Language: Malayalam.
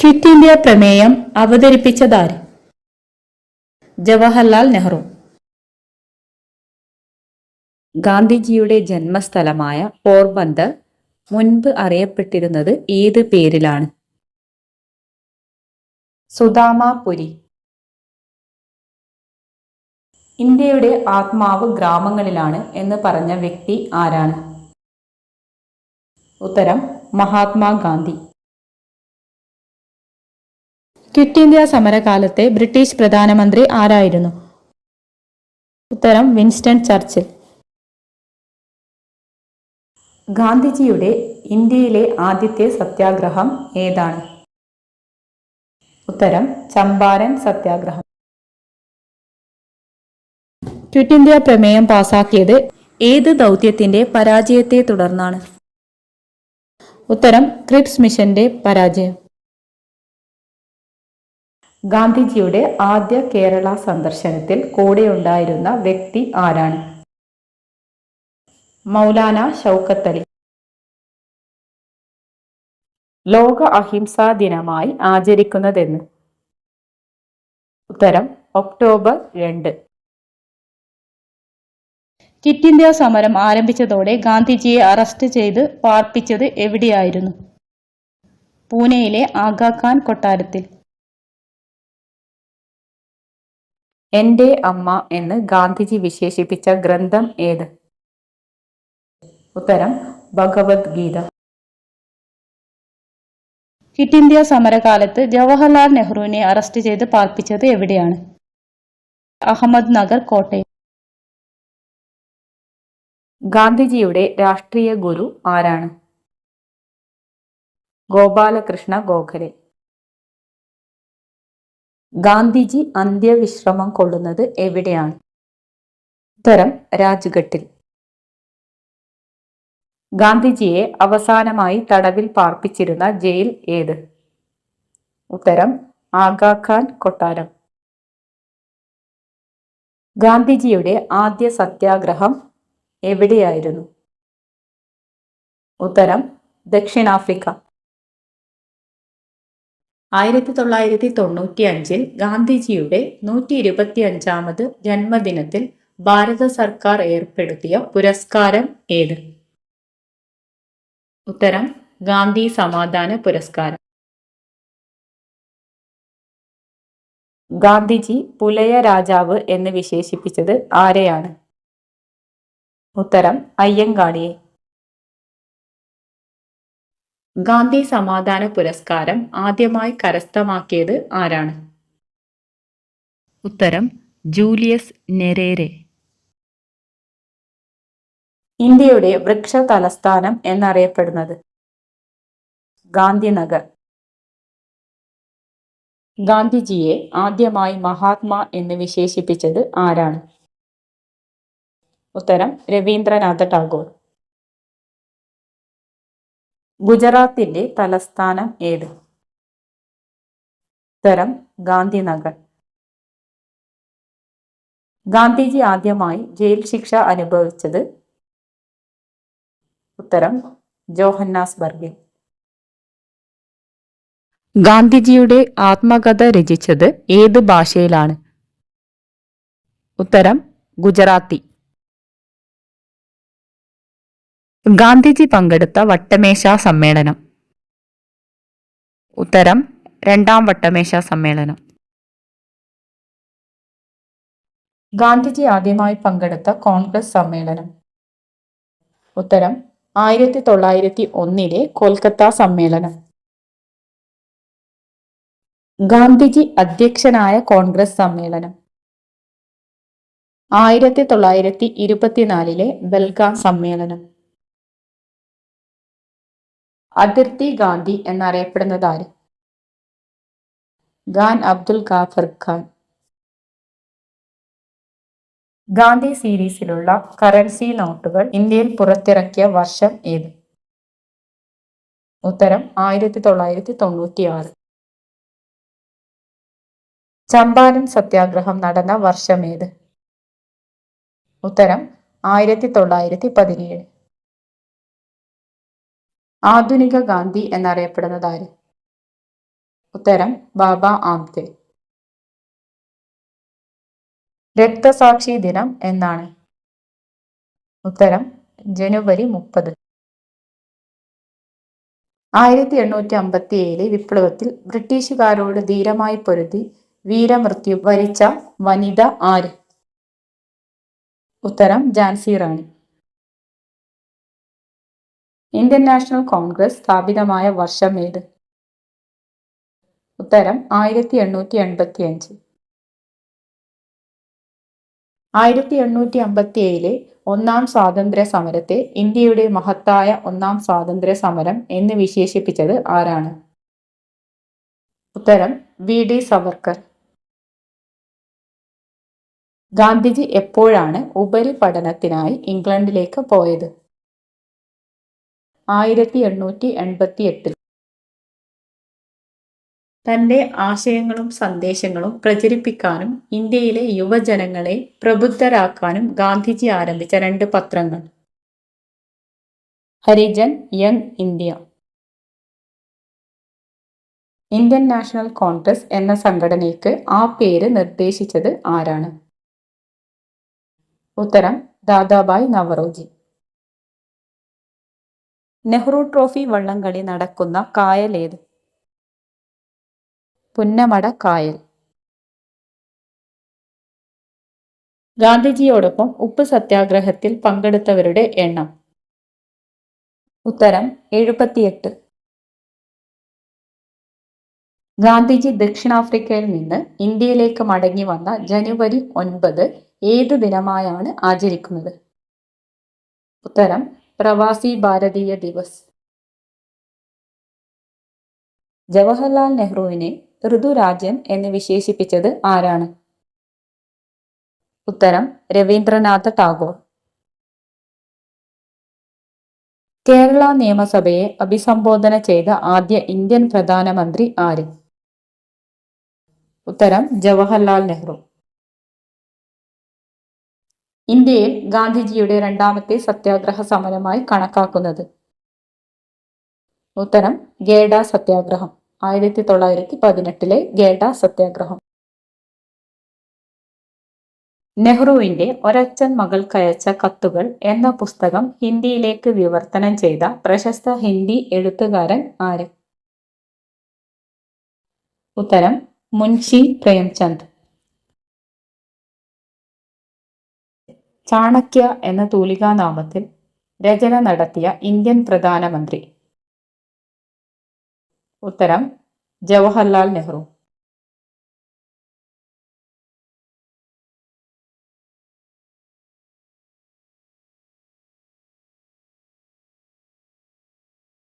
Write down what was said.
ക്വിറ്റ് ഇന്ത്യ പ്രമേയം അവതരിപ്പിച്ചതാര് ജവഹർലാൽ നെഹ്റു. ഗാന്ധിജിയുടെ ജന്മസ്ഥലമായ പോർബന്ദർ മുൻപ് അറിയപ്പെട്ടിരുന്നത് ഏത് പേരിലാണ്? സുദാമാപുരി ഇന്ത്യയുടെ ആത്മാവ് ഗ്രാമങ്ങളിലാണ് എന്ന് പറഞ്ഞ വ്യക്തി ആരാണ്? ഉത്തരം മഹാത്മാഗാന്ധി ക്വിറ്റ് ഇന്ത്യ സമരകാലത്തെ ബ്രിട്ടീഷ് പ്രധാനമന്ത്രി ആരായിരുന്നു? ഉത്തരം വിൻസ്റ്റൺ ചർച്ചിൽ. ഗാന്ധിജിയുടെ ഇന്ത്യയിലെ ആദ്യത്തെ സത്യാഗ്രഹം ഏതാണ്? ഉത്തരം ചമ്പാരൻ സത്യാഗ്രഹം. ക്വിറ്റ് ഇന്ത്യ പ്രമേയം പാസാക്കിയത് ഏത് ദൗത്യത്തിന്റെ പരാജയത്തെ തുടർന്നാണ്? ഉത്തരം ക്രിപ്സ് മിഷന്റെ പരാജയം. ഗാന്ധിജിയുടെ ആദ്യ കേരള സന്ദർശനത്തിൽ കൂടെയുണ്ടായിരുന്ന വ്യക്തി ആരാണ്? മൗലാന ഷൗക്കത്തലി ലോക അഹിംസാ ദിനമായി ആചരിക്കുന്നതെന്ന്. ഉത്തരം ഒക്ടോബർ രണ്ട്. ക്വിറ്റ് ഇന്ത്യ സമരം ആരംഭിച്ചതോടെ ഗാന്ധിജിയെ അറസ്റ്റ് ചെയ്ത് പാർപ്പിച്ചത് എവിടെയായിരുന്നു? പൂനെയിലെ ആഗാഖാൻ കൊട്ടാരത്തിൽ. എന്റെ അമ്മ എന്ന് ഗാന്ധിജി വിശേഷിപ്പിച്ച ഗ്രന്ഥം ഏത്? ഉത്തരം ഭഗവത്ഗീത. ക്വിറ്റ് ഇന്ത്യ സമരകാലത്ത് ജവഹർലാൽ നെഹ്റുവിനെ അറസ്റ്റ് ചെയ്ത് പാർപ്പിച്ചത് എവിടെയാണ്? അഹമ്മദ് നഗർ കോട്ടയം. ഗാന്ധിജിയുടെ രാഷ്ട്രീയ ഗുരു ആരാണ്? ഗോപാലകൃഷ്ണ ഗോഖലെ. ഗാന്ധിജി അന്ത്യവിശ്രമം കൊള്ളുന്നത് എവിടെയാണ്? ഉത്തരം രാജ്ഘട്ടിൽ. ഗാന്ധിജിയെ അവസാനമായി തടവിൽ പാർപ്പിച്ചിരുന്ന ജയിൽ ഏത്? ഉത്തരം ആഗാഖാൻ കൊട്ടാരം. ഗാന്ധിജിയുടെ ആദ്യ സത്യാഗ്രഹം എവിടെയായിരുന്നു? ഉത്തരം ദക്ഷിണാഫ്രിക്ക. ആയിരത്തി തൊള്ളായിരത്തി തൊണ്ണൂറ്റി അഞ്ചിൽ ഗാന്ധിജിയുടെ നൂറ്റി ഇരുപത്തി അഞ്ചാമത് ജന്മദിനത്തിൽ ഭാരത സർക്കാർ ഏർപ്പെടുത്തിയ പുരസ്കാരം ഏത്? ഉത്തരം ഗാന്ധി സമാധാന പുരസ്കാരം. ഗാന്ധിജി പുലയ രാജാവ് എന്ന് വിശേഷിപ്പിച്ചത് ആരെയാണ്? ഉത്തരം അയ്യങ്കാളിയെ. ഗാന്ധി സമാധാന പുരസ്കാരം ആദ്യമായി കരസ്ഥമാക്കിയത് ആരാണ്? ഉത്തരം ജൂലിയസ് നെരേരെ. ഇന്ത്യയുടെ വൃക്ഷ തലസ്ഥാനം എന്നറിയപ്പെടുന്നത് ഗാന്ധിനഗർ. ഗാന്ധിജിയെ ആദ്യമായി മഹാത്മാ എന്ന് വിശേഷിപ്പിച്ചത് ആരാണ്? ഉത്തരം രവീന്ദ്രനാഥ ടാഗോർ. ഗുജറാത്തിന്റെ തലസ്ഥാനം ഏത്? ഉത്തരം ഗാന്ധിനഗർ. ഗാന്ധിജി ആദ്യമായി ജയിൽ ശിക്ഷ അനുഭവിച്ചത് ഉത്തരം ജോഹന്നാസ് ബർഗിൽ ഗാന്ധിജിയുടെ ആത്മകഥ രചിച്ചത് ഏത് ഭാഷയിലാണ്? ഉത്തരം ഗുജറാത്തി. ഗാന്ധിജി പങ്കെടുത്ത വട്ടമേശ സമ്മേളനം. ഉത്തരം രണ്ടാം വട്ടമേശ സമ്മേളനം. ഗാന്ധിജി ആദ്യമായി പങ്കെടുത്ത കോൺഗ്രസ് സമ്മേളനം. ഉത്തരം ആയിരത്തി തൊള്ളായിരത്തി ഒന്നിലെ കൊൽക്കത്ത സമ്മേളനം. ഗാന്ധിജി അധ്യക്ഷനായ കോൺഗ്രസ് സമ്മേളനം. ആയിരത്തി തൊള്ളായിരത്തി ഇരുപത്തിനാലിലെ ബൽഗാം സമ്മേളനം. അതിർത്തി ഗാന്ധി എന്നറിയപ്പെടുന്നത് ആര് ഖാൻ അബ്ദുൽ ഗാഫർ ഖാൻ. ഗാന്ധി സീരീസിലുള്ള കറൻസി നോട്ടുകൾ ഇന്ത്യയിൽ പുറത്തിറക്കിയ വർഷം ഏത്? ഉത്തരം ആയിരത്തി തൊള്ളായിരത്തി തൊണ്ണൂറ്റി ആറ് ചമ്പാരൻ സത്യാഗ്രഹം നടന്ന വർഷം ഏത്? ഉത്തരം ആയിരത്തി തൊള്ളായിരത്തി പതിനേഴ് ആധുനിക ഗാന്ധി എന്നറിയപ്പെടുന്നത് ആര് ഉത്തരം ബാബ ആംതെ രക്തസാക്ഷി ദിനം എന്നാണ്. ഉത്തരം ജനുവരി മുപ്പത്. ആയിരത്തി എണ്ണൂറ്റി അമ്പത്തി ഏഴിലെ വിപ്ലവത്തിൽ ബ്രിട്ടീഷുകാരോട് ധീരമായി പൊരുതി വീരമൃത്യു വരിച്ച വനിത ആര്? ഉത്തരം Jhansi Rani. Indian National Congress സ്ഥാപിതമായ വർഷം ഏത്? ഉത്തരം ആയിരത്തി എണ്ണൂറ്റി എൺപത്തി അഞ്ച് ആയിരത്തി എണ്ണൂറ്റി അമ്പത്തി ഏഴിലെ ഒന്നാം സ്വാതന്ത്ര്യ സമരത്തെ ഇന്ത്യയുടെ മഹത്തായ ഒന്നാം സ്വാതന്ത്ര്യ സമരം എന്ന് വിശേഷിപ്പിച്ചത് ആരാണ്? ഉത്തരം വി. ഡി. സവർക്കർ. ഗാന്ധിജി എപ്പോഴാണ് ഉപരിപഠനത്തിനായി ഇംഗ്ലണ്ടിലേക്ക് പോയത്? ആയിരത്തി എണ്ണൂറ്റി എൺപത്തി എട്ടിൽ തന്റെ ആശയങ്ങളും സന്ദേശങ്ങളും പ്രചരിപ്പിക്കാനും ഇന്ത്യയിലെ യുവജനങ്ങളെ പ്രബുദ്ധരാക്കാനും ഗാന്ധിജി ആരംഭിച്ച രണ്ട് പത്രങ്ങൾ. Harijan young India. Indian National Congress എന്ന സംഘടനയ്ക്ക് ആ പേര് നിർദ്ദേശിച്ചത് ആരാണ്? ഉത്തരം ദാദാബായ് നവറോജി. നെഹ്റു ട്രോഫി വള്ളംകളി നടക്കുന്ന കായൽ ഏത്? പുന്നമട കായൽ. ഗാന്ധിജിയോടൊപ്പം ഉപ്പ് സത്യാഗ്രഹത്തിൽ പങ്കെടുത്തവരുടെ എണ്ണം. ഉത്തരം എഴുപത്തിയെട്ട്. ഗാന്ധിജി ദക്ഷിണാഫ്രിക്കയിൽ നിന്ന് ഇന്ത്യയിലേക്ക് മടങ്ങി വന്ന ജനുവരി ഒൻപത് ഏത് ദിനമായാണ് ആചരിക്കുന്നത്? ഉത്തരം പ്രവാസി ഭാരതീയ ദിവസ്. ജവഹർലാൽ നെഹ്റുവിനെ ഋതുരാജൻ എന്ന് വിശേഷിപ്പിച്ചത് ആരാണ്? ഉത്തരം രവീന്ദ്രനാഥ ടാഗോർ. കേരള നിയമസഭയെ അഭിസംബോധന ചെയ്ത ആദ്യ ഇന്ത്യൻ പ്രധാനമന്ത്രി ആര്? ഉത്തരം ജവഹർലാൽ നെഹ്റു. ഇന്ത്യയിൽ ഗാന്ധിജിയുടെ രണ്ടാമത്തെ സത്യാഗ്രഹ സമരമായി കണക്കാക്കുന്നത്. ഉത്തരം ഗേഡ സത്യാഗ്രഹം. ആയിരത്തി തൊള്ളായിരത്തി പതിനെട്ടിലെ ഗേഡ സത്യാഗ്രഹം. നെഹ്റുവിന്റെ ഒരച്ഛൻ മകൾക്കയച്ച കത്തുകൾ എന്ന പുസ്തകം ഹിന്ദിയിലേക്ക് വിവർത്തനം ചെയ്ത പ്രശസ്ത ഹിന്ദി എഴുത്തുകാരൻ ആര്? ഉത്തരം മുൻഷി പ്രേംചന്ദ്. ചാണക്യ എന്ന തൂലികാനാമത്തിൽ രചന നടത്തിയ ഇന്ത്യൻ പ്രധാനമന്ത്രി. ഉത്തരം ജവഹർലാൽ നെഹ്റു.